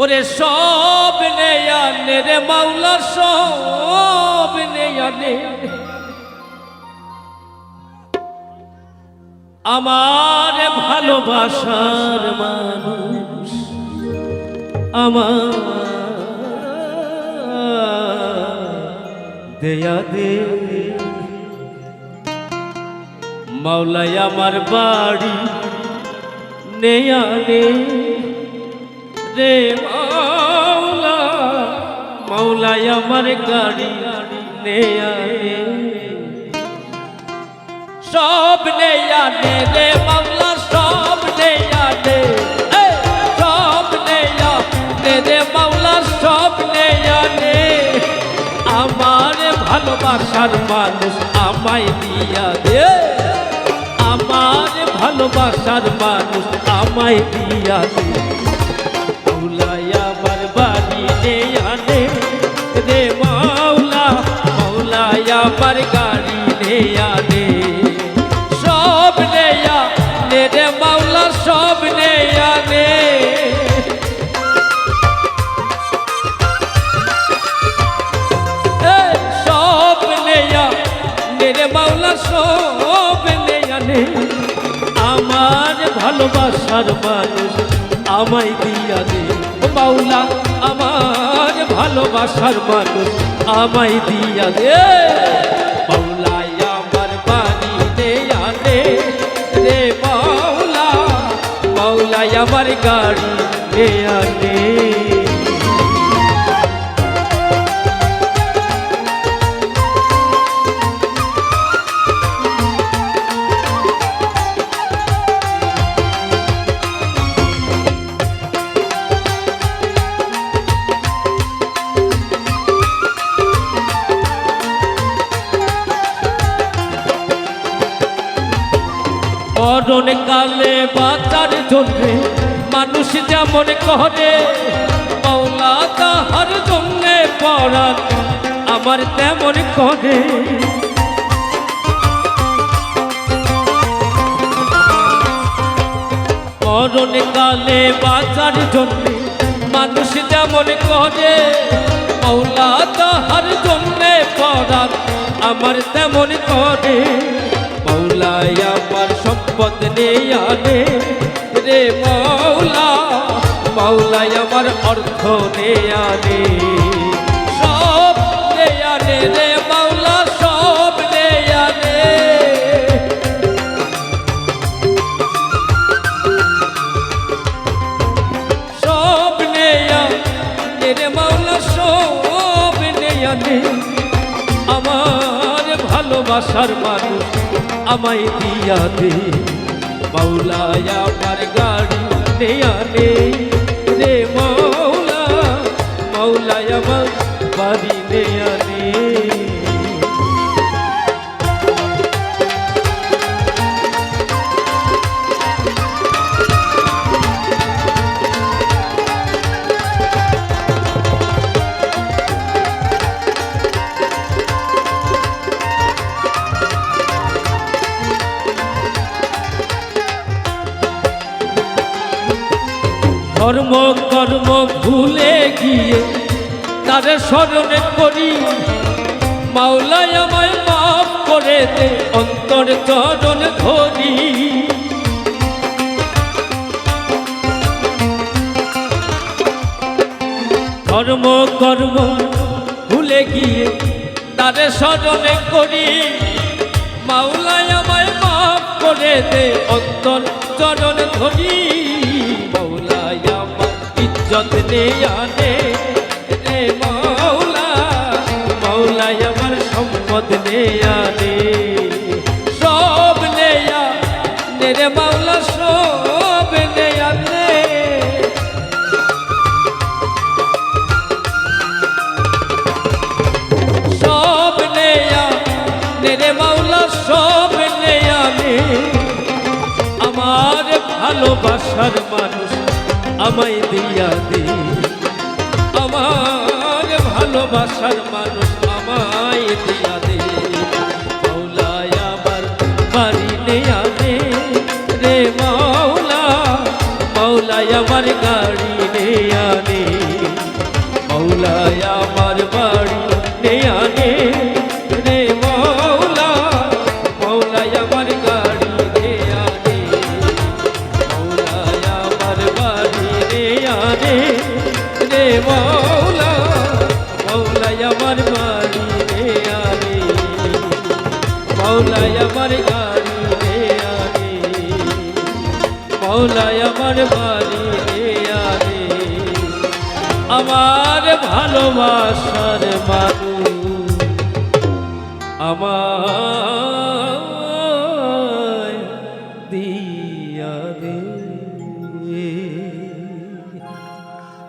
ওরে সব নেয়ানে রে মাওলা, সব নেয়ানে আমার ভালোবাসার মানুষ, আমার দেয়া দে। মাওলাই আমার বাড়ি নেয়ানে রে মাওলা মাওলাই আমার গাড়ি নেয়ানে সব নেয়ানে রে মাওলা সব নেয়ানে এ, সব নেয়ানে রে মাওলা সব নেয়ানে আমার ভালোবাসার মানুষ আমায় দিয়া দে। আমার ভালোবাসার মানুষ আমায় দিয়া দে। সব আনে। আমার ভালোবাসার মানুষ আমায় দিয়া দে মাওলা, আমার ভালোবাসার মানুষ আমায় দিয়া দে মাওলাই আমার বাড়ি দে আনে। রে মাওলা মাওলাই আমার গাড়ি দে মরণ কালে বাঁচার জন্য মানুষ যেমন করে, মৌলা তাহার জন্য পড়ান আমার তেমন করে। মরণ কালে বাঁচার জন্য মানুষ যেমন করে, মৌলা তাহার জন্য পড়ান আমার তেমন করে। মৌলাই নেই আনে রে মৌলা মৌলাই আমার অর্থ নেই আনে সব নেই আনে রে মৌলা সব নেই আনে সব নেয়া রে মাওলা, সব নে আমার ভালোবাসার মানুষ আমায় দিয়া দে। মাওলায় আমার গাড়ি নেয়া নে ধর্ম কর্ম ভুলে গিয়ে তারে স্মরণ করি। মাওলাই আমায় মাফ করে দে, অন্তর চরণ ধরি। ধর্ম কর্ম ভুলে গিয়ে তারে স্মরণ করি। মাওলাই আমায় মাফ করে দে, অন্তর চরণ ধরি। ইজ্জত নে আনে। রে মাওলা মাওলাই আমার সম্পদ নে আনে। সব নে আনে রে মাওলা, সব নে আনে। সব নেয়া রে মাওলা, সব নেয়া নে আমার ভালোবাসার মানুষ আমায় দিয়া দে। আমার ভালোবাসার মানুষ আমায় দিয়া দে। মৌলায় আমার বাড়ি নেয়া দে রে মৌলা, মৌলায় আমার গাড়ি নেয়া দে মৌলায় আমার বাড়ি নেয়া মৌলা, মৌলাই আমার বাড়ি রে আরে। মৌলাই আমার গাড়ি রে আরে। মৌলাই আমার বাড়ি রে আরে। আমার ভালোবাসার মানুষ, আমার